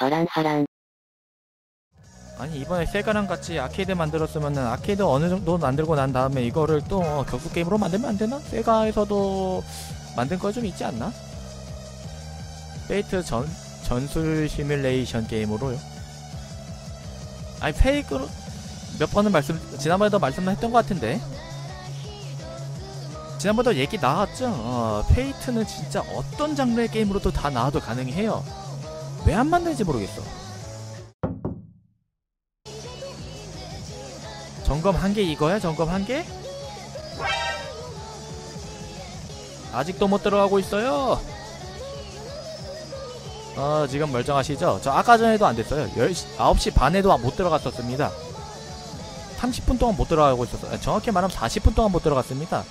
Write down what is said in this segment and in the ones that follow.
하란 하란. 아니 이번에 세가랑 같이 아케이드 만들었으면은 아케이드 어느 정도 만들고 난 다음에 이거를 또 어, 격투 게임으로 만들면 안 되나? 세가에서도 만든 거 좀 있지 않나? 페이트 전 전술 시뮬레이션 게임으로요. 아니 페이크로 몇 번은 말씀 지난번에도 말씀했던 것 같은데 지난번에도 얘기 나왔죠. 어, 페이트는 진짜 어떤 장르의 게임으로도 다 나와도 가능해요. 왜 안 만드는지 모르겠어. 점검 한 개 이거야? 점검 한 개? 아직도 못 들어가고 있어요. 어, 지금 멀쩡하시죠? 저 아까 전에도 안 됐어요. 10시, 9시 반에도 못 들어갔었습니다. 30분 동안 못 들어가고 있었어요. 정확히 말하면 40분 동안 못 들어갔습니다.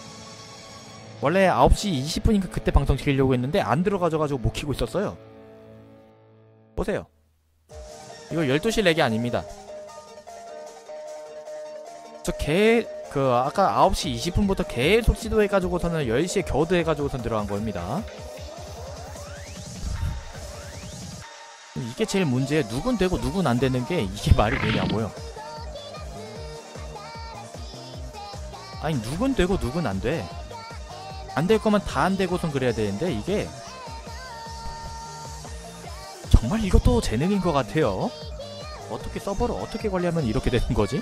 원래 9시 20분인가 그때 방송 키려고 했는데 안 들어가져가지고 못 키고 있었어요. 보세요. 이거 12시 렉이 아닙니다. 저 개, 그, 아까 9시 20분부터 계속 시도해가지고서는 10시에 겨우 해가지고선 들어간 겁니다. 이게 제일 문제예요. 누군 되고 누군 안 되는 게 이게 말이 되냐고요. 아니, 누군 되고 누군 안 돼. 안 될 거면 다 안 되고선 그래야 되는데, 이게. 정말 이것도 재능인 것 같아요. 어떻게 서버를 어떻게 관리하면 이렇게 되는 거지?